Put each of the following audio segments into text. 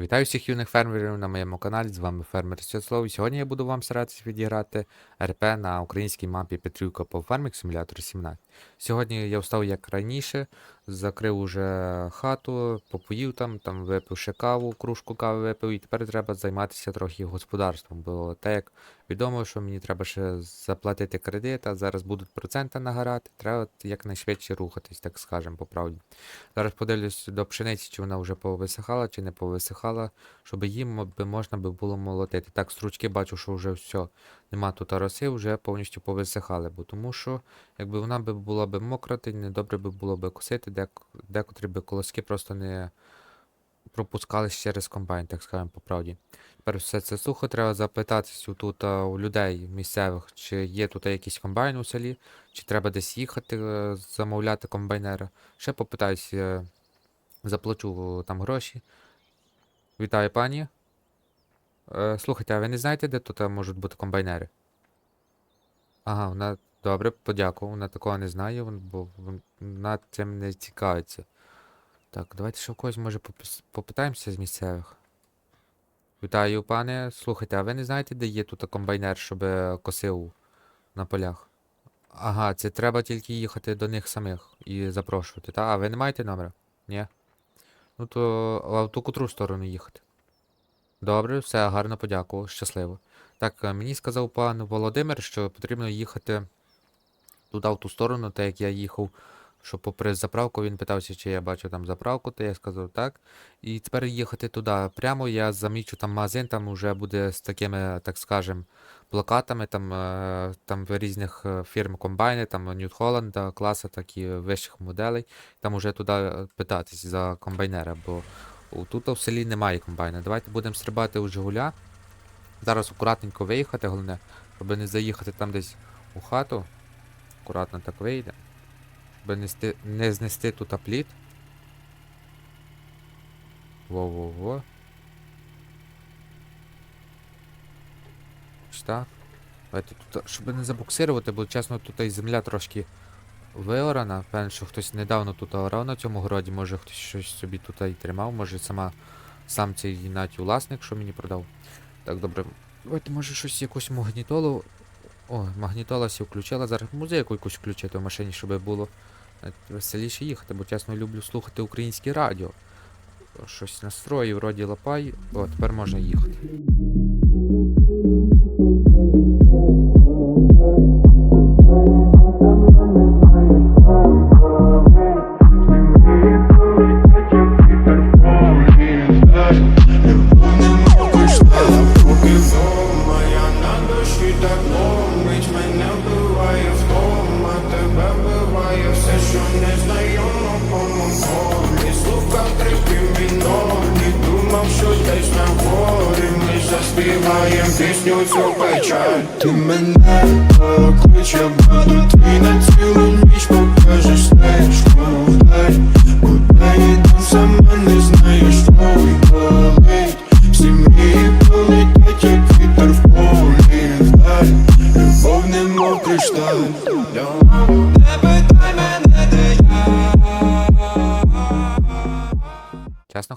Вітаю всіх юних фермерів на моєму каналі. З вами фермер Святослав. Сьогодні я буду вам старатися відіграти РП на українській мапі Петрівка по Farming Simulator 17. Сьогодні я встав як раніше, закрив уже хату, попоїв там, там випив ще каву, кружку кави випив, і тепер треба займатися трохи господарством. Бо так як відомо, що мені треба ще заплатити кредит, а зараз будуть проценти нагорати, треба якнайшвидше рухатись, так скажемо, по правді. Зараз подивлюсь до пшениці, чи вона вже повисихала, чи не повисихала, щоб їм можна було молотити. Так, стручки бачу, що вже все, нема тут роси, вже повністю повисихали, бо тому що, якби вона би була би мокра, то недобре би було би косити, дек, декотрі би колоски просто не пропускались через комбайн, так скажемо по правді. Тепер все це сухо, треба запитатись тут у людей місцевих, чи є тут якийсь комбайн у селі, чи треба десь їхати, е, замовляти комбайнера. Ще попитаюсь, е, заплачу там гроші. Вітаю, пані. Е, слухайте, а ви не знаєте, де тут е, можуть бути комбайнери? Ага, вона. Добре, подякував. Вона такого не знає, бо вона цим не цікавиться. Так, давайте ще в когось може попитаємося з місцевих. Вітаю, пане. Слухайте, а ви не знаєте, де є тут комбайнер, щоб е, косив на полях? Ага, це треба тільки їхати до них самих і запрошувати, та? А ви не маєте номера? Ні? Ну то в ту котру сторону їхати. Добре, все, гарно подякував, щасливо. Так, е, мені сказав пан Володимир, що потрібно їхати туди, в ту сторону, так як я їхав, що попри заправку він питався, чи я бачу там заправку, то я сказав так. І тепер їхати туди. Прямо я замічу там магазин, там вже буде з такими, так скажем, плакатами, там, е, там різних е, фірм комбайни, там Ньют Холланда, класа, так і вищих моделей. Там уже туди питатись за комбайнера, бо тут в селі немає комбайна. Давайте будемо стрибати у Жигуля. Зараз акуратненько виїхати, головне, щоб не заїхати там десь у хату. Акуратно так вийде. Щоб не, сти... не знести тут пліт. Во-во-во. Так. Давайте тут, щоб не забуксирувати, бо чесно, тут і земля трошки виорана. Певно, що хтось недавно тут орав на цьому городі, може хтось щось собі тут і тримав, може сама сам цей навіть власник, що мені продав. Так, добре. Давайте, може, щось якусь магнітолу. О, магнітола сі включила. Зараз музику якусь включити в машині, щоб було навіть веселіше їхати, бо чесно люблю слухати українське радіо. Щось настрої, вроді лапай. О, тепер можна їхати.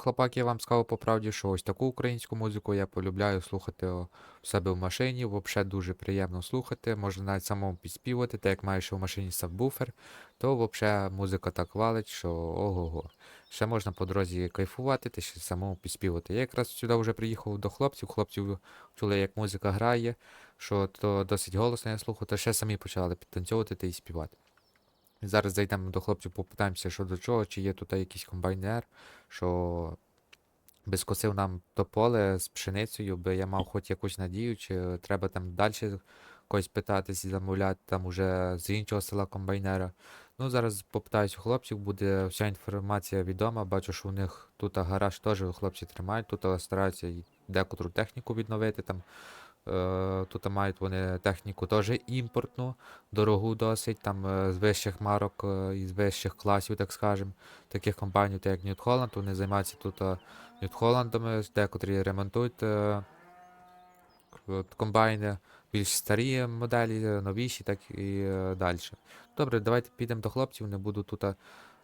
Чесно, хлопаки, я вам сказав по правді, що ось таку українську музику я полюбляю слухати в себе в машині. Взагалі дуже приємно слухати. Можна навіть самому підспівати, так як маєш у машині сабвуфер, то взагалі музика так валить, що ого-го. Ще можна по дорозі кайфувати та ще самому підспівати. Я якраз сюди вже приїхав до хлопців. Хлопців чули, як музика грає, що то досить голосно я слухаю, то ще самі почали підтанцьовувати та й співати. Зараз зайдемо до хлопців, попитаємося, що до чого, чи є тут якийсь комбайнер, що би скосив нам то поле з пшеницею, би я мав хоч якусь надію, чи треба там далі когось питатись і замовляти там уже з іншого села комбайнера. Ну, зараз попитаюсь у хлопців, буде вся інформація відома. Бачу, що у них тут гараж теж хлопці тримають, тут стараються декотру техніку відновити там. Е, Тут мають вони техніку теж імпортну, дорогу досить, там е, з вищих марок е, і з вищих класів, так скажем, таких компаній, як Ньют Холланд, вони займаються тут Ньют Холландами, декотрі ремонтують комбайни, більш старі моделі, новіші, так і далі. Добре, давайте підемо до хлопців, не буду тут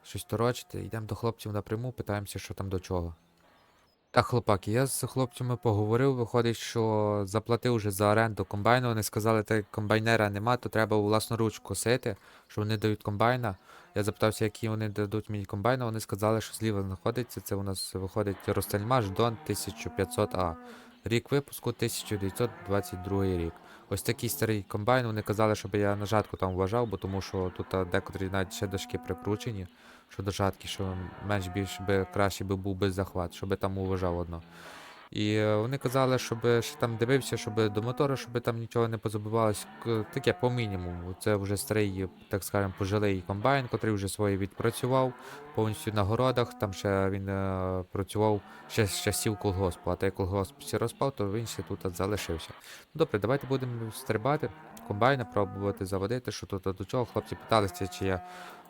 щось торочити. Йдемо до хлопців напряму, питаємося, що там до чого. Так, хлопаки, я з хлопцями поговорив, виходить, що заплатив вже за оренду комбайну. Вони сказали, так як комбайнера нема, то треба власноруч косити, що вони дають комбайна. Я запитався, які вони дадуть мені комбайна. Вони сказали, що зліва знаходиться. Це у нас виходить Ростельмаш Дон 1500А. Рік випуску 1922 рік. Ось такий старий комбайн. Вони казали, щоб я на жатку там вважав, бо тому що тут декотрі навіть ще дошки прикручені. Що до жатки, що менш більш би краще би був би захват, щоб там уважав одно. І е, вони казали, щоб ще там дивився, щоб до мотора, щоб там нічого не позабивалось. К- Таке по мінімуму. Це вже старий, так скажемо, пожилий комбайн, котрий вже своє відпрацював повністю на городах. Там ще він е, працював ще з часів колгоспу, а той колгосп всі розпав, то він ще тут залишився. Добре, давайте будемо стрибати, комбайна, пробувати заводити, що тут до чого. Хлопці питалися, чи я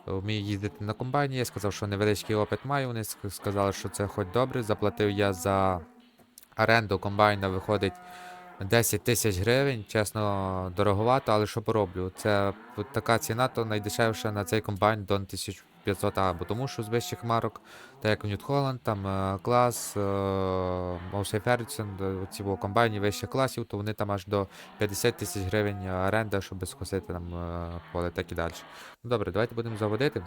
вмію їздити на комбайні. Я сказав, що невеличкий опит маю. Вони сказали, що це хоч добре. Заплатив я за оренду комбайна, виходить 10 тисяч гривень. Чесно, дороговато, але що пороблю? Це така ціна, то найдешевша на цей комбайн до 1000 500 або тому що з вищих марок, так як Ньют Холланд, там е, клас, е, Маусей Фердсен, е, ці були комбайні вищих класів, то вони там аж до 50 тисяч гривень оренда, щоб скосити там поле, так і далі. Ну Добре, давайте будемо заводити.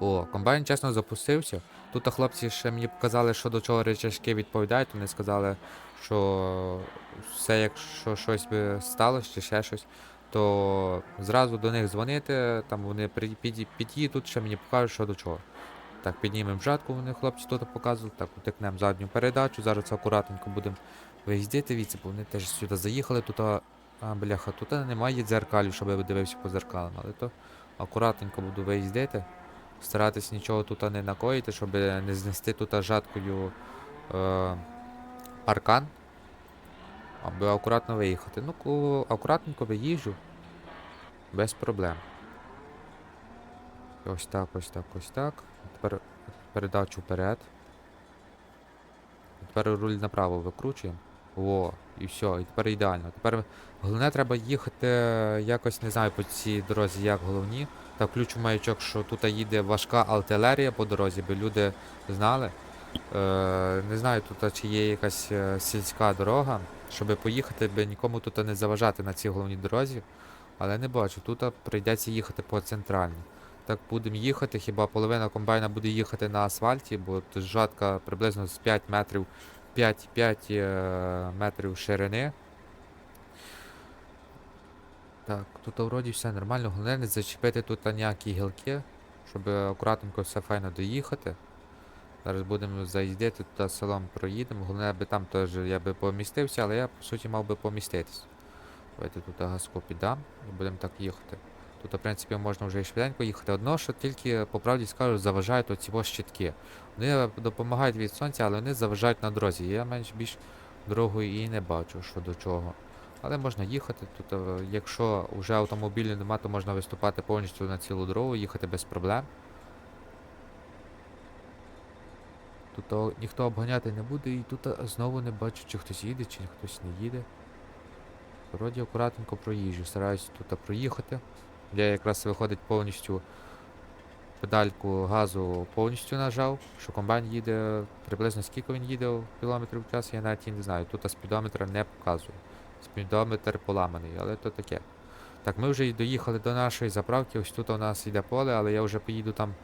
О, комбайн, чесно, запустився. Тут хлопці ще мені показали, що до чого речашки відповідають. Вони сказали, що все, якщо щось би сталося, чи ще щось, то зразу до них дзвонити, там вони під'їдуть, ще мені покажуть, що до чого. Так, піднімемо жатку, вони хлопці тут показували. Так, утикнемо задню передачу. Зараз акуратненько будемо виїздити віці, бо вони теж сюди заїхали. Тут, а, бляха, тут немає дзеркалів, щоб я дивився по зеркалам, але то акуратненько буду виїздити. Старатись нічого тут не накоїти, щоб не знести тут жаткою е, паркан. Аби акуратно виїхати. Ну, акуратненько виїжджу. Без проблем. Ось так, ось так, ось так. Тепер передачу вперед. Тепер руль направо викручуємо. Во, і все, і тепер ідеально. Тепер головне треба їхати якось, не знаю, по цій дорозі, як головні. Та включу маячок, що тут їде важка артилерія по дорозі, би люди знали. Е, не знаю, тут чи є якась е, сільська дорога, щоб поїхати, би нікому тут не заважати на цій головній дорозі. Але не бачу, тут прийдеться їхати по центральній. Так будемо їхати, хіба половина комбайна буде їхати на асфальті, бо тут жатка приблизно з 5 метрів 5-5 е, метрів ширини. Так, тут вроді все нормально, головне не зачепити тут ніякі гілки, щоб акуратненько все файно доїхати. Зараз будемо заїздити туди селом проїдемо. Головне, аби там теж я би помістився, але я по суті мав би поміститись. Давайте тут газку піддам і будемо так їхати. Тут, в принципі, можна вже і швиденько їхати. Одно, що тільки, по правді скажу, заважають оці щитки. Вони допомагають від сонця, але вони заважають на дорозі. Я менш більш дорогу і не бачу, що до чого. Але можна їхати. Тут, е, якщо вже автомобілю нема, то можна виступати повністю на цілу дорогу, їхати без проблем. Тут ніхто обганяти не буде, і тут знову не бачу, чи хтось їде, чи хтось не їде. Вроді акуратненько проїжджу, стараюся тут проїхати. Я якраз виходить повністю педальку газу повністю нажав, що комбайн їде приблизно скільки він їде в кілометрів в час, я навіть і не знаю. Тут спідометра не показує. Спідометр поламаний, але то таке. Так, ми вже й доїхали до нашої заправки, ось тут у нас йде поле, але я вже поїду там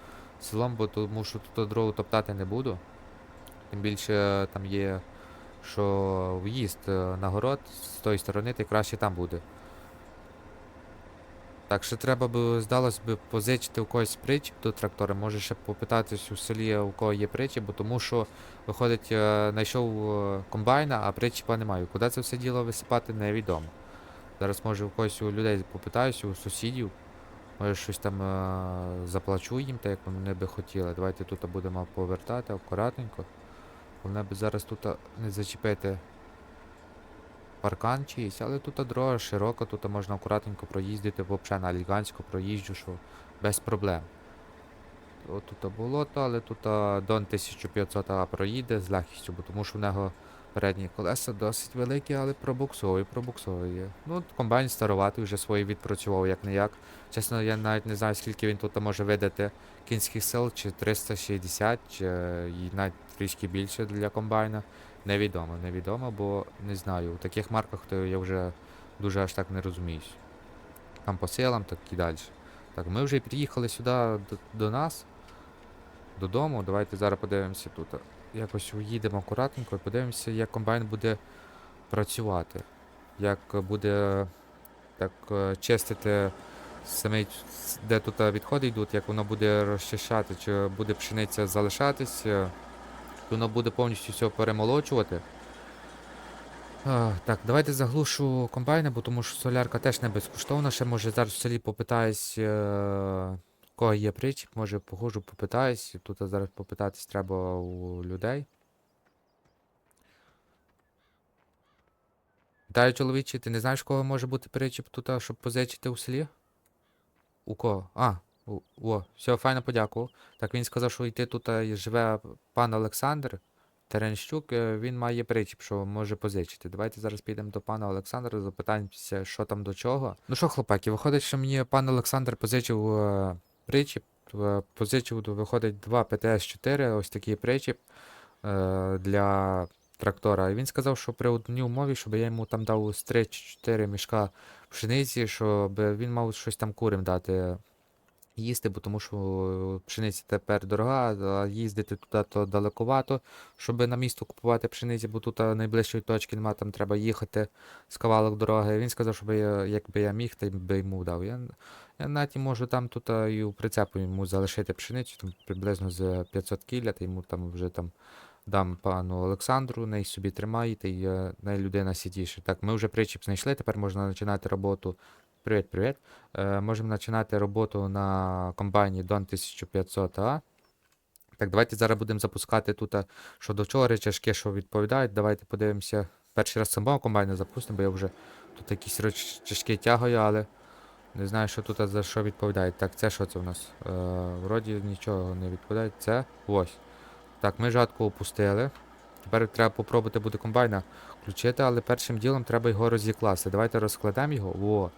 селом, бо тому що тут дорогу топтати не буду. Тим більше там є, що в'їзд е, на город з тої сторони, то краще там буде. Так що треба би, здалось би, позичити у когось причіп до трактора. Може ще попитатись у селі, у кого є причіп, бо тому що, виходить, е, знайшов е, комбайна, а причіпа немає. Куди це все діло висипати, невідомо. Зараз може у когось у людей попитаюся, у сусідів. Може щось там заплачу їм, так як вони би хотіли. Давайте тут будемо повертати акуратненько. Головне би зараз тут не зачепити паркан чиїсь, але тут дорога широка, тут можна акуратненько проїздити, бо взагалі на Ліганську проїжджу, що без проблем. От тут болото, але тут Дон 1500 а, проїде з легкістю, бо тому що в нього передні колеса досить великі, але пробуксовує, пробуксовує. Ну, комбайн староватий, вже свої відпрацював як не як. Чесно, я навіть не знаю, скільки він тут може видати кінських сил, чи 360, чи е, і навіть трішки більше для комбайна. Невідомо, невідомо, бо не знаю. У таких марках то я вже дуже аж так не розуміюсь. Там по силам, так і далі. Так, ми вже приїхали сюди до, до нас, додому. Давайте зараз подивимося тут. Якось уїдемо акуратненько і подивимося, як комбайн буде працювати. Як буде так е, чистити самий, де тут відходи йдуть, як воно буде розчищати, чи буде пшениця залишатись, е, воно буде повністю все перемолочувати. А, так, давайте заглушу комбайна, бо тому що солярка теж не безкоштовна. Ще може зараз в селі попитаюсь, е, кого є причіп, може похожу, попитаюсь. Тут зараз попитатись треба у людей. Вітаю, чоловіче, ти не знаєш, кого може бути причіп тут, щоб позичити у селі? У кого? А, о, все, файно подякував. Так він сказав, що йти тут живе пан Олександр Теренщук, е, він має причіп, що може позичити. Давайте зараз підемо до пана Олександра, запитаємося, що там до чого. Ну що, хлопаки, виходить, що мені пан Олександр позичив е, причіп. е, Позичив, виходить, два ПТС-4, ось такий причіп е, для трактора. І він сказав, що при одній умові, щоб я йому там дав з 3 чи 4 мішка пшениці, щоб він мав щось там курям дати їсти, бо тому що пшениця тепер дорога, їздити туди то далековато, щоб на місто купувати пшениці, бо тут найближчої точки нема, там треба їхати з кавалок дороги. Він сказав, щоб я, якби я міг, то би йому дав. Я, я навіть можу там тут і у прицепу йому залишити пшеницю, там приблизно з 500 кіля, та йому там вже там дам пану Олександру, неї собі тримаєте, і е, неї людина сидіше. Так, ми вже причіп знайшли, тепер можна починати роботу. Привіт, привіт. Е, можемо починати роботу на комбайні Don 1500 а Так, давайте зараз будемо запускати тут, а, що до чого речашки, що відповідають. Давайте подивимося. Перший раз самого комбайна запустимо, бо я вже тут якісь речашки тягаю, але не знаю, що тут за що відповідають. Так, це що це у нас? Е, вроді нічого не відповідає. Це ось. Так, ми жатку опустили. Тепер треба попробувати буде комбайна включити, але першим ділом треба його розікласти. Давайте розкладемо його. Во.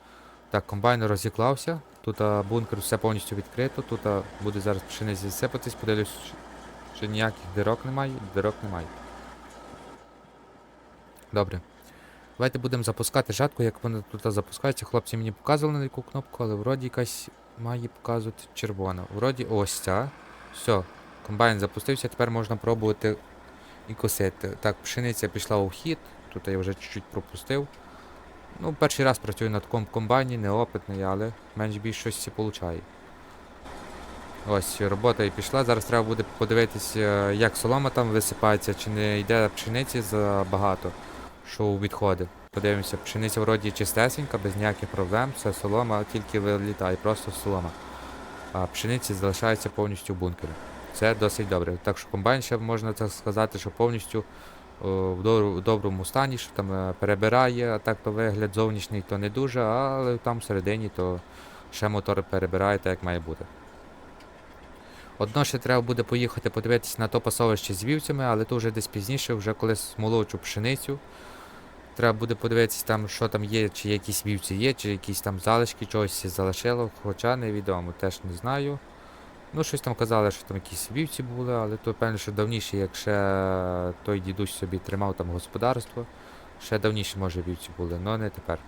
Так, комбайн розіклався. Тут бункер все повністю відкрито. Тут буде зараз пшениці сипатись, подивлюсь, чи ніяких дирок немає. Дирок немає. Добре. Давайте будемо запускати жатку, як вона тут запускається. Хлопці мені показували на яку кнопку, але вроді якась має показувати червона. Вроді ось ця. Все, комбайн запустився, тепер можна пробувати і косити. Так, пшениця пішла у хід, тут я вже чуть-чуть пропустив. Ну, перший раз працюю на такому комбайні, неопитний, але менш більш щось получає. Ось, робота і пішла. Зараз треба буде подивитися, як солома там висипається, чи не йде пшениці забагато, що у відходи. Подивимося, пшениця вроді чистесенька, без ніяких проблем, все солома тільки вилітає, просто солома. А пшениці залишається повністю в бункері. Це досить добре. Так що комбайн ще можна так сказати, що повністю в доброму стані, що там е, перебирає, а так то вигляд зовнішній то не дуже, але там всередині то ще мотор перебирає так, як має бути. Одно ще треба буде поїхати подивитися на то пасовище з вівцями, але то вже десь пізніше, вже коли смолочу пшеницю. Треба буде подивитися там, що там є, чи якісь вівці є, чи якісь там залишки чогось залишило, хоча невідомо, теж не знаю. Ну, щось там казали, що там якісь вівці були, але то певно, що давніше, як ще той дідусь собі тримав там господарство. Ще давніше, може, вівці були, але не тепер.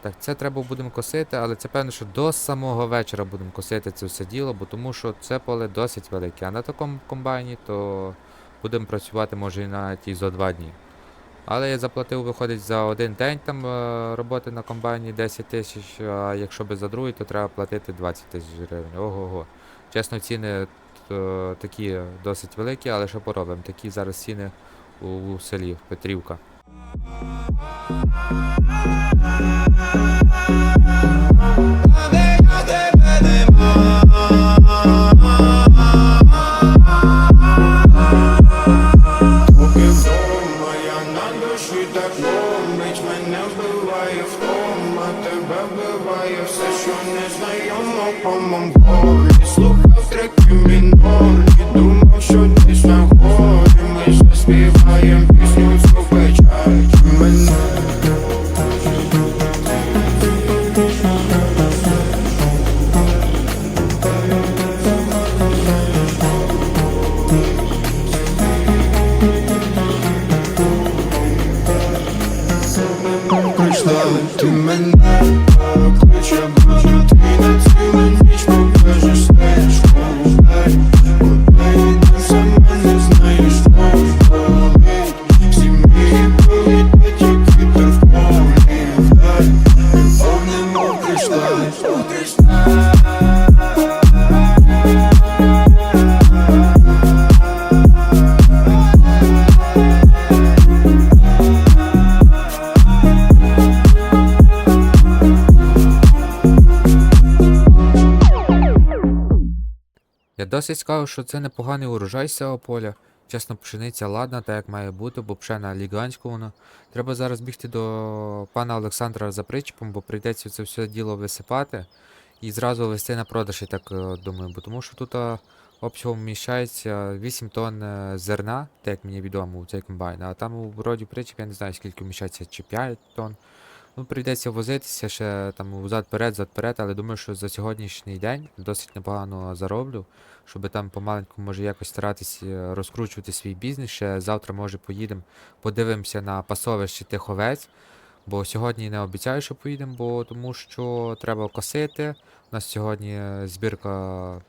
Так, це треба будемо косити, але це певно, що до самого вечора будемо косити це все діло, бо тому що це поле досить велике. А на такому комбайні то будемо працювати може і навіть і за два дні. Але я заплатив, виходить, за один день там е, роботи на комбайні 10 тисяч, а якщо би за другий, то треба платити 20 тисяч гривень. Ого-го. Чесно, ціни е, такі досить великі, але що поробимо? Такі зараз ціни у, у селі Петрівка. Тебе вбиває все, що незнайомо по моєму полі Слухав треки мінорні, досить скажу, що це непоганий урожай з цього поля. Чесно, пшениця ладна, так як має бути, бо пшена ліганська вона. Треба зараз бігти до пана Олександра за причепом, бо прийдеться це все діло висипати і зразу вести на продаж, я так е, думаю. Бо тому що тут е, обсягом вміщається 8 тонн е, зерна, так як мені відомо у цей комбайн, а там у вроді причеп я не знаю скільки вміщається, чи 5 тонн. Ну, прийдеться возитися ще там взад-перед, зад-перед, але думаю, що за сьогоднішній день досить непогано зароблю, щоб там помаленьку може якось старатись е, розкручувати свій бізнес. Ще завтра, може, поїдемо, подивимося на пасовище тих овець. Бо сьогодні не обіцяю, що поїдемо, бо тому що треба косити. У нас сьогодні е, збірка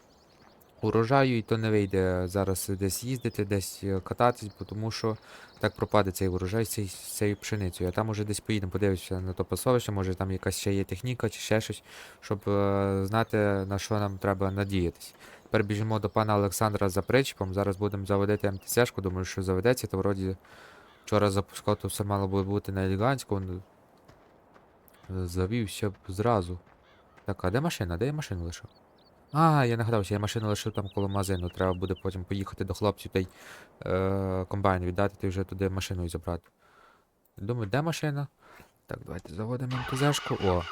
урожаю, і то не вийде зараз десь їздити, десь е, кататись, бо тому що так пропаде цей урожай з цей- цією пшеницею. А там уже десь поїдемо, подивимося на то пасовище, може там якась ще є техніка чи ще щось, щоб знати на що нам треба надіятись. Тепер до пана Олександра за причепом. Зараз будемо заводити МТЦшку, думаю, що заведеться, то вроді вчора запускав, то все мало би бути на елегантську. ну, е, Завівся б зразу. Так, а де машина? Де я машину лишив? А, я нагадався, я машину лишив там коло магазину. Треба буде потім поїхати до хлопців та й е, комбайн віддати, ти вже туди машину і забрати. Думаю, де машина? Так, давайте заводимо МТЗшку. О.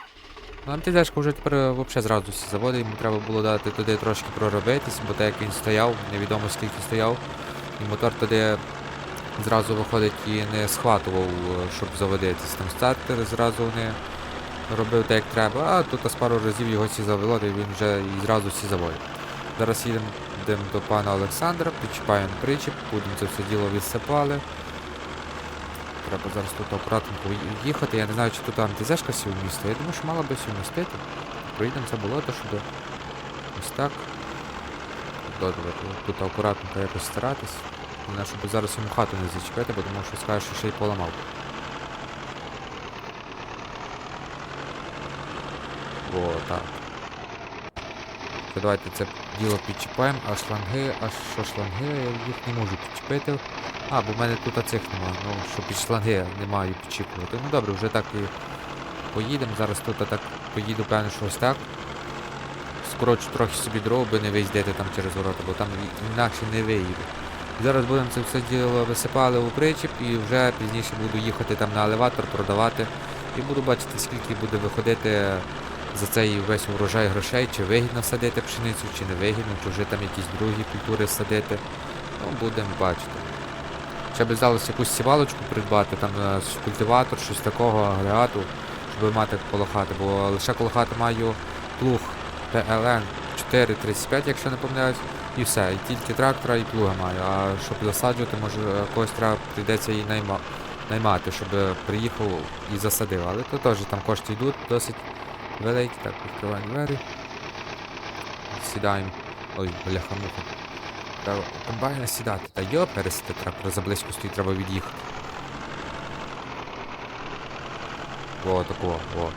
Ну, МТЗшку вже тепер взагалі зразу всі заводить, йому треба було дати туди трошки проробитись, бо так як він стояв, невідомо скільки стояв. І мотор туди зразу виходить і не схватував, е, щоб заводитись. Там стартер зразу не робив так, як треба, а тут з пару разів його всі завело, і він вже і зразу всі заводить. Зараз їдемо до пана Олександра, підчіпаємо причіп, будемо це все діло відсипали. Треба зараз тут акуратненько їхати. Я не знаю, чи тут антизешка сів місто. Я думаю, що мала би сів містити. Проїдемо це болото, щоб ось так. Добре, тут акуратненько якось старатись. Головне, щоб зараз йому хату не зачепити, бо тому що скаже, що ще й поламав. О, так. Давайте це діло підчіпаємо, а шланги, а що шланги, я їх не можу підчепити. А, бо в мене тут цих нема, ну, що під шланги не маю підчіплювати. Ну добре, вже так і поїдемо. Зараз тут так поїду, певно, що ось так. Скорочу трохи собі дров, би не виїздити там через ворота, бо там інакше не виїду. Зараз будемо це все діло висипали у причіп і вже пізніше буду їхати там на елеватор, продавати. І буду бачити, скільки буде виходити за цей весь урожай грошей, чи вигідно садити пшеницю, чи не вигідно, чи вже там якісь другі культури садити. Ну, будемо бачити. Ще би здалося якусь сівалочку придбати, там е, культиватор, щось такого, агрегату, щоб мати коло хати, бо лише коло хати маю плуг PLN 435, якщо не помиляюсь, і все. І тільки трактора і плуга маю. А щоб засаджувати, може когось треба прийдеться і найма, наймати, щоб приїхав і засадив. Але то теж там кошти йдуть досить великі. Так, відкриваємо двері. Сідаємо. Ой, бляха-муха. Треба комбайна сідати. Та йо, пересити трактор заблизько стоїть, треба від'їхати. О, такого, о.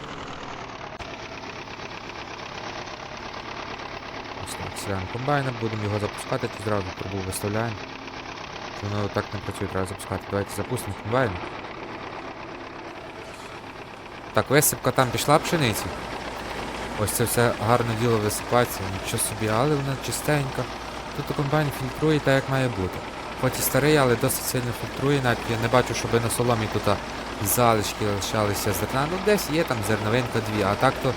Ось так, сідаємо комбайна, будемо його запускати, чи зразу трубу виставляємо. Воно так не працює, треба запускати. Давайте запустимо комбайн. Так, висипка там пішла пшениці. Ось це все гарне діло висипається, нічого собі, але вона чистенька. Тут комбайн фільтрує так, як має бути. Хоч і старий, але досить сильно фільтрує, навіть я не бачу, щоб на соломі тут залишки лишалися зерна. Ну десь є там зерновинка дві, а так то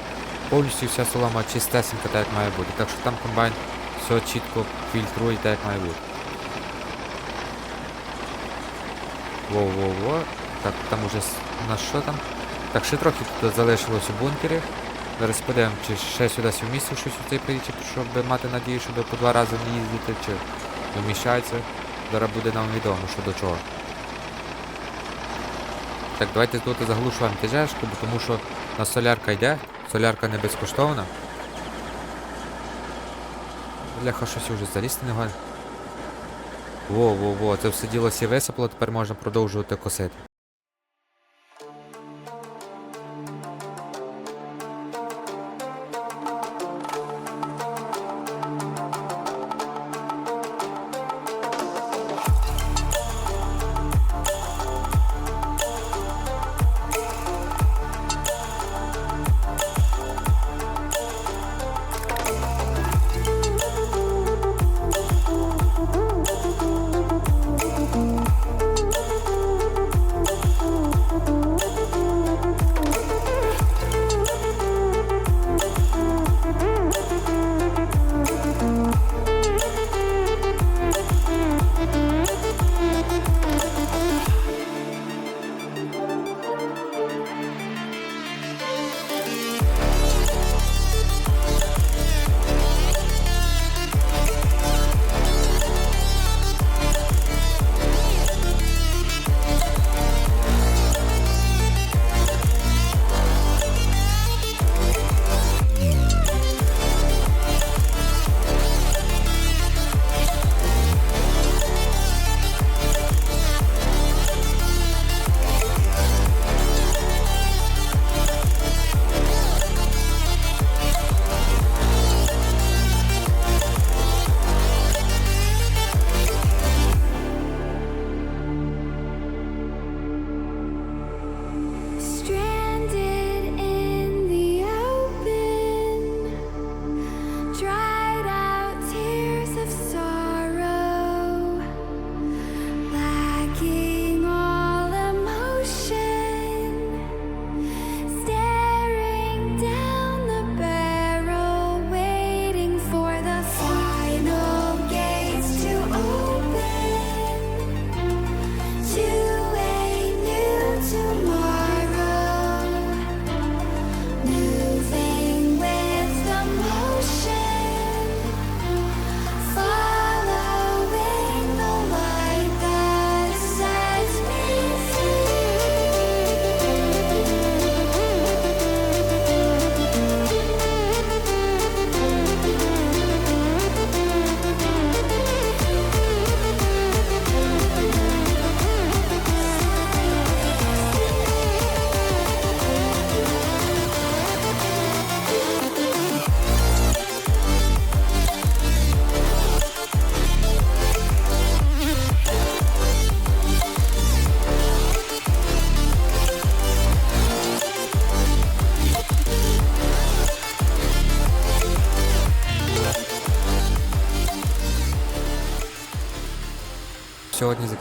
повністю вся солома чистесенька, так як має бути. Так що там комбайн все чітко фільтрує так, як має бути. Во-во-во. Так, там уже нас що там? Так, ще трохи тут залишилось у бункері. Зараз подивимо, чи ще сюди вмістив щось у цей причіп, щоб мати надію, щоб по два рази не їздити, чи вміщається. Зараз буде нам відомо, що до чого. Так, давайте тут заглушуємо бо тому що у нас солярка йде, солярка не безкоштовна. Бляха, щось уже залізти не гоже. Во, во, во, це все діло сі висипало, тепер можна продовжувати косити.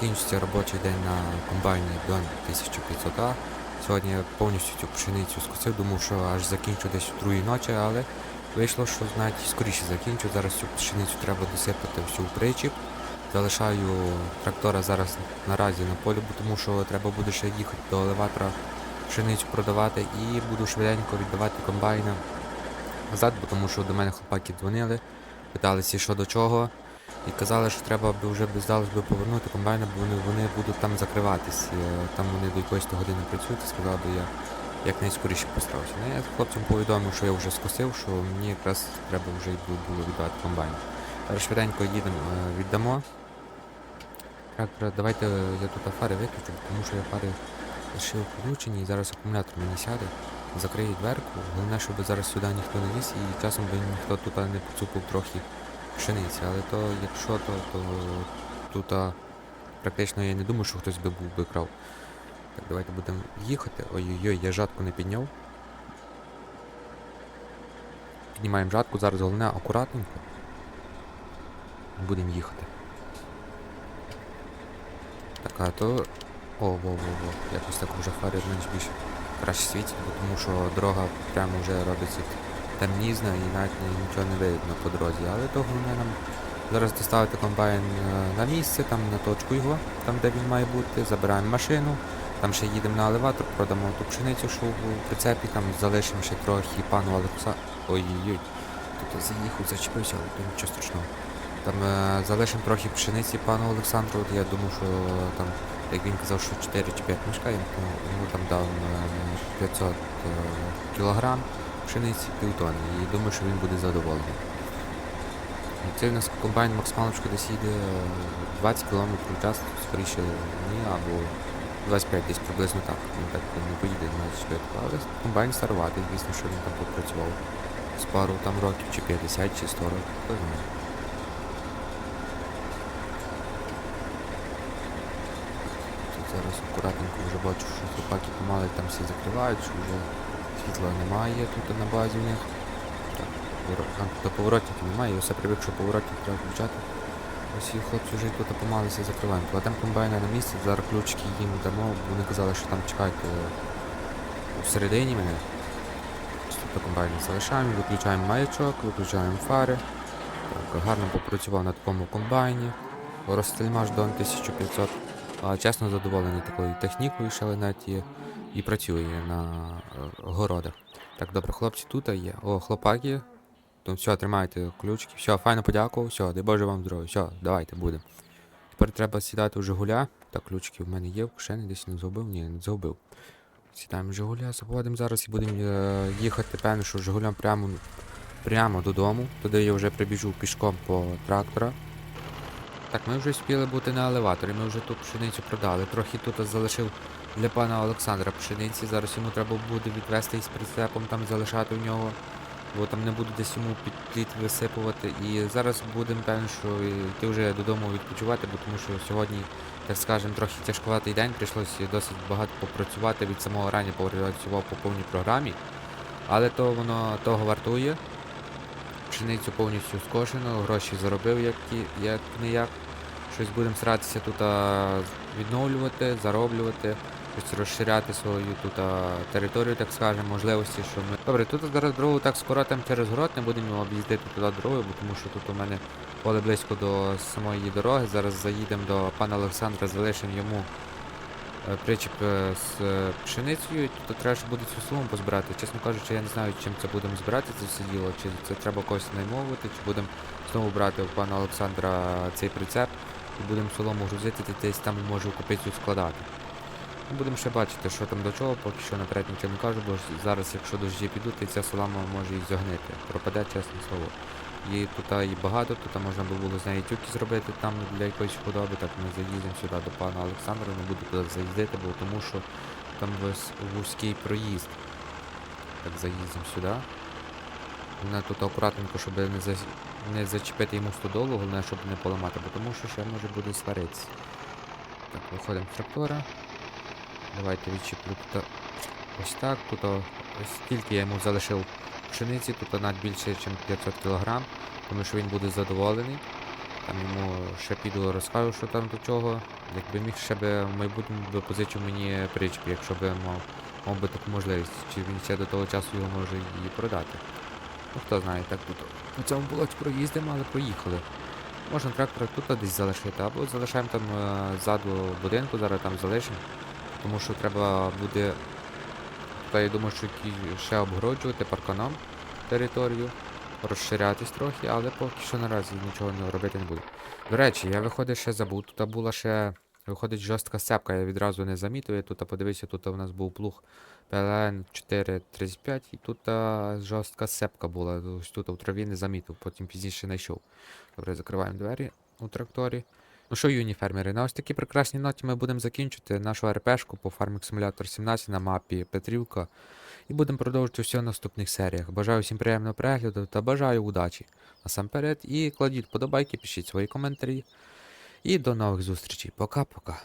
Закінчиться робочий день на комбайні Дон 1500А. Сьогодні я повністю цю пшеницю скосив, думав, що аж закінчу десь у другій ночі, але вийшло, що навіть скоріше закінчу. Зараз цю пшеницю треба досипати всю в причіп. Залишаю трактора зараз наразі на полі, тому що треба буде ще їхати до елеватора пшеницю продавати і буду швиденько віддавати комбайна назад, тому що до мене хлопаки дзвонили, питалися що до чого. І казали, що треба би вже здалось би повернути комбайни, бо вони, вони будуть там закриватись. Е, Там вони до якоїсь години працюють, сказав би я якнайскоріше постарався. Ну, я хлопцям повідомив, що я вже скосив, що мені якраз треба вже було віддати комбайн. Зараз швиденько їдемо, е, віддамо. Трактора, давайте я тут фари виключу, тому що я фари лишив включені і зараз акумулятор мені сяде, закриє дверку. Головне, щоб зараз сюди ніхто не ліз і часом би ніхто тут не поцупив трохи пшениці, але то якщо то, то тут практично я не думаю, що хтось би був би крав. Так, давайте будемо їхати. Ой-ой-ой, я жатку не підняв. Піднімаємо жатку, зараз головне акуратненько. Будемо їхати. Так, а то. О, во, во, во. Якось так вже фари менш більше краще світять, бо тому що дорога прямо вже робиться темнізна і навіть нічого не видно по дорозі. Але то головне нам зараз доставити комбайн е, на місце, там на точку його, там де він має бути, забираємо машину, там ще їдемо на елеватор, продамо ту пшеницю, що в прицепі, там залишимо ще трохи пану Олекса. Ой-ой-ой. Тут заїхав, зачепився, але то нічого страшного. Там е, залишимо трохи пшениці пану Олександру, я думаю, що там Як він казав, що 4 чи 5 мішка, я йому, там дав е, 500 е, кілограм пшениці півтони. І думаю, що він буде задоволений. Цей у нас комбайн максималочка десь їде е, 20 км в час, скоріше ні, або 25 десь приблизно так. Він так не поїде навіть швидко. Але комбайн старуватий, звісно, що він там попрацював з пару там років, чи 50, чи 100 років, хто знає. Тут зараз акуратненько вже бачу, що хлопаки помали там всі закривають, що вже світла немає тут на базі в них. Так, поворот- а, тут поворотників немає, я все привик, що поворотник треба включати. Ось і хлопці вже тут помалися закриваємо. Кладемо комбайна на місце, зараз ключики їм дамо, вони казали, що там чекають е, всередині мене. Ось Тут комбайн залишаємо, виключаємо маячок, виключаємо фари. Так, гарно попрацював на такому комбайні. Розстельмаш Дон 1500. А, чесно задоволений такою технікою шаленеті і працює на е, городах. Так, добре, хлопці тут є. О, хлопаки. То все, тримайте ключики. Все, файно подякував, все, дай Боже вам здоров'я. Все, давайте будемо. Тепер треба сідати у Жигуля. Так, ключики в мене є, в кишені десь не загубив? Ні, не загубив. Сідаємо в Жигуля, заводимо зараз і будемо е, їхати, певно, що Жигулям прямо, прямо додому. Туди я вже прибіжу пішком по трактора. Так, ми вже спіли бути на елеваторі, ми вже тут пшеницю продали. Трохи тут залишив для пана Олександра пшениці. Зараз йому треба буде відвести із прицепом, там залишати в нього, бо там не буду десь йому під пліт висипувати. І зараз будемо певно, що йти вже додому відпочивати, бо тому що сьогодні, так скажемо, трохи тяжкуватий день, прийшлося досить багато попрацювати від самого рання попрацював по повній програмі. Але то воно того вартує. Пшеницю повністю скошено, гроші заробив як, як не. Щось будемо старатися тут відновлювати, зароблювати, щось розширяти свою тут територію, так скажемо, можливості, що ми. Добре, тут зараз дорогу так скоротимо через город, не будемо об'їздити туди дорогою, бо тому що тут у мене поле близько до самої дороги. Зараз заїдемо до пана Олександра, залишимо йому причіп е, з е, пшеницею, тут треба ще буде цю суму позбирати. Чесно кажучи, я не знаю, чим це будемо збирати це все діло, чи це треба когось наймовувати, чи будемо знову брати у пана Олександра цей прицеп і будемо солому грузити, та десь там може купити складати. Ну, Будемо ще бачити, що там до чого, поки що наперед нічого не кажу, бо зараз, якщо дощі підуть, то ця солома може і зогнити. Пропаде, чесне слово. І тут і багато, тут можна було з тюки зробити там для якоїсь худоби, так ми заїдемо сюди до пана Олександра, не буду туди заїздити, бо тому що там вис- вузький проїзд. Так заїздимо сюди. Головне тут акуратненько, щоб не, за... не зачепити йому стодолу, головне, щоб не поламати, бо тому що ще може буде сваритися. Так, виходимо з трактора. Давайте відчіплю тут ось так. Тут ось стільки я йому залишив пшениці, тут навіть більше, ніж 500 кг, тому що він буде задоволений. Там йому ще піду розкажу, що там до чого. Якби міг ще би в майбутньому би позичив мені причіп, якщо би мав, мав би таку можливість, чи він ще до того часу його може її продати. Ну хто знає, так тут по цьому болоті проїздимо, але проїхали. Можна трактор тут десь залишити, або залишаємо там е, ззаду будинку, зараз там залишимо. Тому що треба буде, та я думаю, що ще обгороджувати парканом територію, розширятись трохи, але поки що наразі нічого не робити не буду. До речі, я виходить ще забув, тут була ще, виходить жорстка сцепка, я відразу не замітив, я тут подивився, тут у нас був плуг PLN 435, і тут жорстка сцепка була, ось тут в траві не замітив, потім пізніше знайшов. Добре, закриваємо двері у тракторі. Ну що, юні фермери, на ось такій прекрасній ноті ми будемо закінчити нашу РПшку по Farming Simulator 17 на мапі Петрівка. І будемо продовжувати все в наступних серіях. Бажаю всім приємного перегляду та бажаю удачі. Насамперед, і кладіть подобайки, пишіть свої коментарі. І до нових зустрічей. Пока-пока.